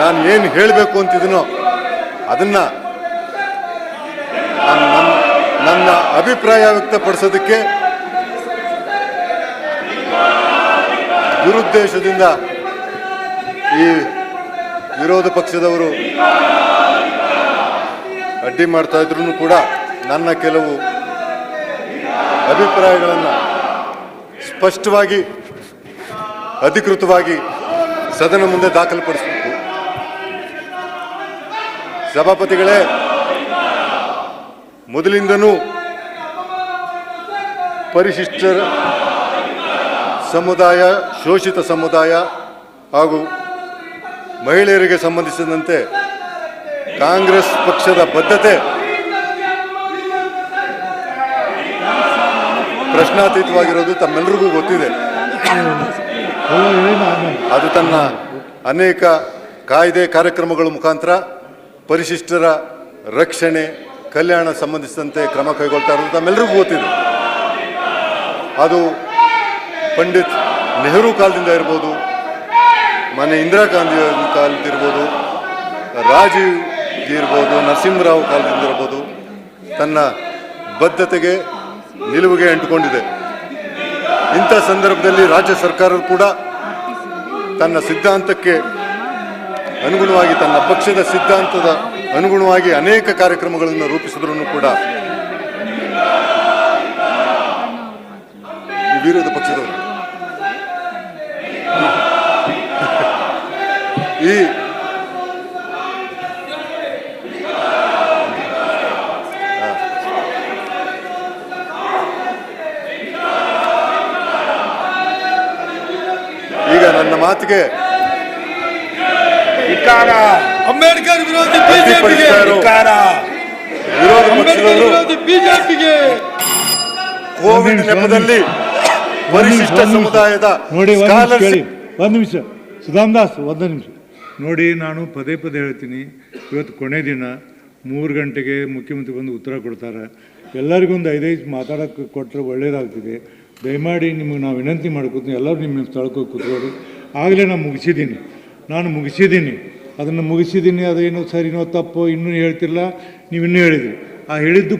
ನಾನು ಏನು ಹೇಳಬೇಕು ಅಂತಿದನೋ ಅದನ್ನು ನನ್ನ ಅಭಿಪ್ರಾಯ ವ್ಯಕ್ತಪಡಿಸೋದಕ್ಕೆ ದುರುದ್ದೇಶದಿಂದ ಈ ವಿರೋಧ ಪಕ್ಷದವರು ಅಡ್ಡಿ ಮಾಡ್ತಾ ಇದ್ರು ಕೂಡ ನನ್ನ ಕೆಲವು ಅಭಿಪ್ರಾಯಗಳನ್ನು ಸ್ಪಷ್ಟವಾಗಿ, ಅಧಿಕೃತವಾಗಿ ಸದನ ಮುಂದೆ ದಾಖಲುಪಡಿಸಬೇಕು. ಸಭಾಪತಿಗಳೇ, ಮೊದಲಿಂದನೂ ಪರಿಶಿಷ್ಟ ಸಮುದಾಯ, ಶೋಷಿತ ಸಮುದಾಯ ಹಾಗೂ ಮಹಿಳೆಯರಿಗೆ ಸಂಬಂಧಿಸಿದಂತೆ ಕಾಂಗ್ರೆಸ್ ಪಕ್ಷದ ಬದ್ಧತೆ ಪ್ರಶ್ನಾತೀತವಾಗಿರೋದು ತಮ್ಮೆಲ್ಲರಿಗೂ ಗೊತ್ತಿದೆ. ಅದು ತನ್ನ ಅನೇಕ ಕಾಯ್ದೆ ಕಾರ್ಯಕ್ರಮಗಳ ಮುಖಾಂತರ ಪರಿಶಿಷ್ಟರ ರಕ್ಷಣೆ, ಕಲ್ಯಾಣ ಸಂಬಂಧಿಸಿದಂತೆ ಕ್ರಮ ಕೈಗೊಳ್ತಾ ಇರೋದು ತಮ್ಮೆಲ್ಲರಿಗೂ ಗೊತ್ತಿದೆ. ಅದು ಪಂಡಿತ್ ನೆಹರು ಕಾಲದಿಂದ ಇರ್ಬೋದು, ಮನೆ ಇಂದಿರಾ ಗಾಂಧಿ ಕಾಲದಿಂದ ಇರ್ಬೋದು ರಾಜೀವ್ ಇರ್ಬೋದು, ನರಸಿಂಹರಾವ್ ಕಾಲದಿಂದ ಇರ್ಬೋದು, ತನ್ನ ಬದ್ಧತೆಗೆ ನಿಲುವಿಗೆ ಅಂಟುಕೊಂಡಿದೆ. ಇಂಥ ಸಂದರ್ಭದಲ್ಲಿ ರಾಜ್ಯ ಸರ್ಕಾರ ಕೂಡ ತನ್ನ ಸಿದ್ಧಾಂತಕ್ಕೆ ಅನುಗುಣವಾಗಿ ತನ್ನ ಪಕ್ಷದ ಸಿದ್ಧಾಂತದ ಅನುಗುಣವಾಗಿ ಅನೇಕ ಕಾರ್ಯಕ್ರಮಗಳನ್ನು ರೂಪಿಸಿದ್ರು ಕೂಡ ವಿರೋಧ ಪಕ್ಷದವರು. ಈ ಈಗ ನನ್ನ ಮಾತಿಗೆ ಧಿಕ್ಕಾರ ಅಂಬೇಡ್ಕರ್ ವಿರೋಧಿ ಬಿಜೆಪಿಗೆ. ಧಿಕ್ಕಾರ ವಿರೋಧ ಅಂಬೇಡ್ಕರ್ ಪಕ್ಷದವರು ವಿರೋಧಿ ಬಿಜೆಪಿಗೆ. ಕೋವಿಡ್ ನೆಪದಲ್ಲಿ ಪರಿಶಿಷ್ಟ ಸಮುದಾಯದ ನೋಡಿ ಒಂದು ನಿಮಿಷ ಸುಧಾಮ್ ದಾಸ್ ಒಂದು ನಿಮಿಷ. ನೋಡಿ ನಾನು ಪದೇ ಪದೇ ಹೇಳ್ತೀನಿ. ಇವತ್ತು ಕೊನೆ ದಿನ ಮೂರು ಗಂಟೆಗೆ ಮುಖ್ಯಮಂತ್ರಿ ಬಂದು ಉತ್ತರ ಕೊಡ್ತಾರೆ. ಎಲ್ಲರಿಗೂ ಒಂದು ಐದೈದು ಮಾತಾಡೋಕ್ಕೆ ಕೊಟ್ಟರೆ ಒಳ್ಳೇದಾಗ್ತಿದೆ. ದಯಮಾಡಿ ನಿಮಗೆ ನಾವು ವಿನಂತಿ ಮಾಡ್ಕೊತೀನಿ. ಎಲ್ಲರೂ ನಿಮ್ಮ ನಿಮ್ಮ ಸ್ಥಳಕ್ಕೆ ಹೋಗಿ ಕೂತ್ಕೊಳ್ಳಿ. ಆಗಲೇ ನಾನು ಮುಗಿಸಿದ್ದೀನಿ. ನಾನು ಮುಗಿಸಿದ್ದೀನಿ. ಅದನ್ನು ಮುಗಿಸಿದ್ದೀನಿ ಅದೇನೋ ಸರಿನೋ ತಪ್ಪೋ ಇನ್ನೂ ಹೇಳ್ತಿಲ್ಲ. ನೀವಿನ್ನೂ ಹೇಳಿದ್ರಿ. ಆ ಹೇಳಿದ್ದು